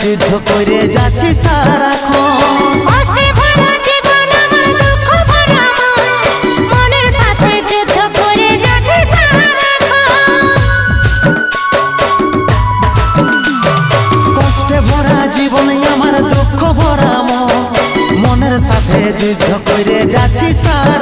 যুদ্ধ করে যাচ্ছি সারাক্ষণ। কষ্টে ভরা জীবন আমার দুঃখ ভরা মনের সাথে যুদ্ধ করে যাচ্ছে সারাক্ষণ।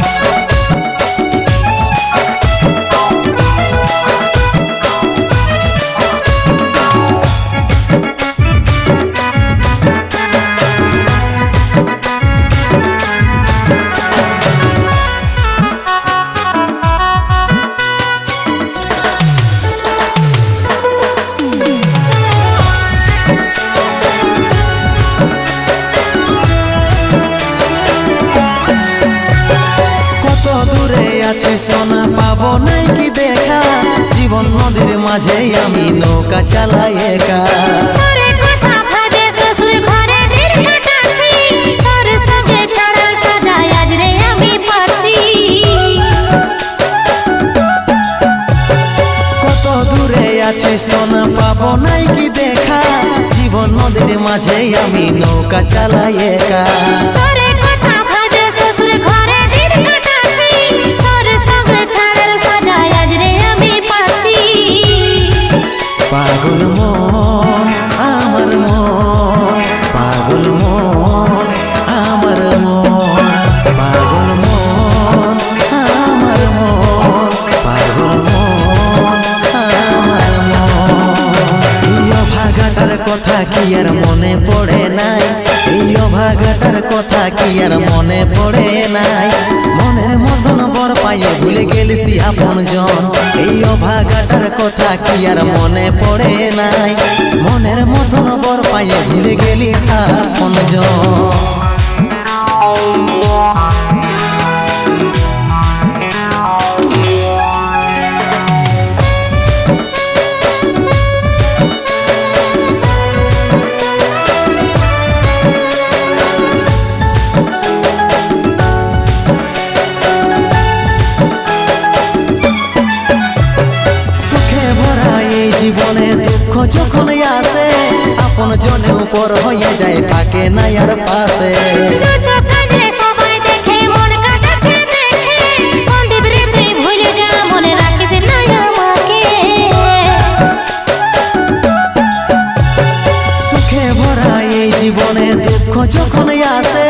মাঝে আমি নৌকা চালাই একা। আছি সোনা পাবো নাই কি দেখা? জীবন নদীর মাঝে আমি নৌকা চালাই একা। পাগল মন, আমার মন, পাগল মন, আমার মন, পাগল মন, আমার মন, পাগল মন, আমার মন। এই অভাগাটার কথা কি আর মনে পড়ে নাই? এই অভাগাটার কথা কি আর মনে পড়ে নাই? মনের মতন বর পাইয়ে ভুলে গেলিসি আপন জন এই অভাগাটার কথা কি আর মনে পড়ে ভুলে গেলি আপন জন আপন জনে উপর হয়ে যায় থাকে না আর পাশে। জীবনে দুঃখ যখন আসে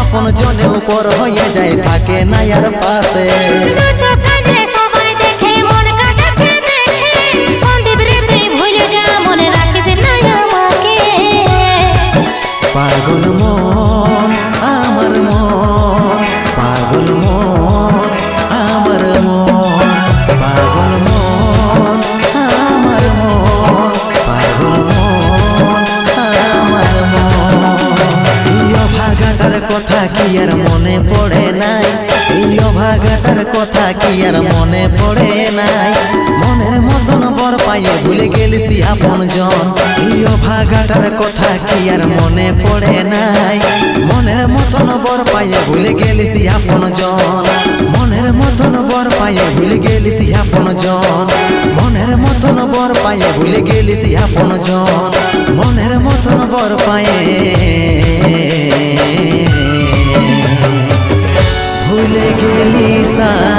আপন জনে উপর হয়ে যায় থাকে না আর পাশে। পাগল মন, আমার মন, পাগল মন, আমার মন, পাগল মন, আমার মন, পাগল মন, আমার মন। এই অভাগাটার কথা কি আর মনে পড়ে নাই? এই অভাগাটার কথা কি আর মনে পড়ে নাই? মতন বর পাইয়ে ভুলে গেলিসি আপন জন। অভাগ ভাগাটার কথা কি আর মনে পড়ে নাই? মনের মতন বর পায়ে ভুলে গেলিস আপন জন। মনের মতন বর পায়ে ভুলে গেলিস আপন জন। মনের মতন বর পায়ে ভুলে গেলিস আপন জন। মনের মতন বর পায়ে ভুলে আপন জন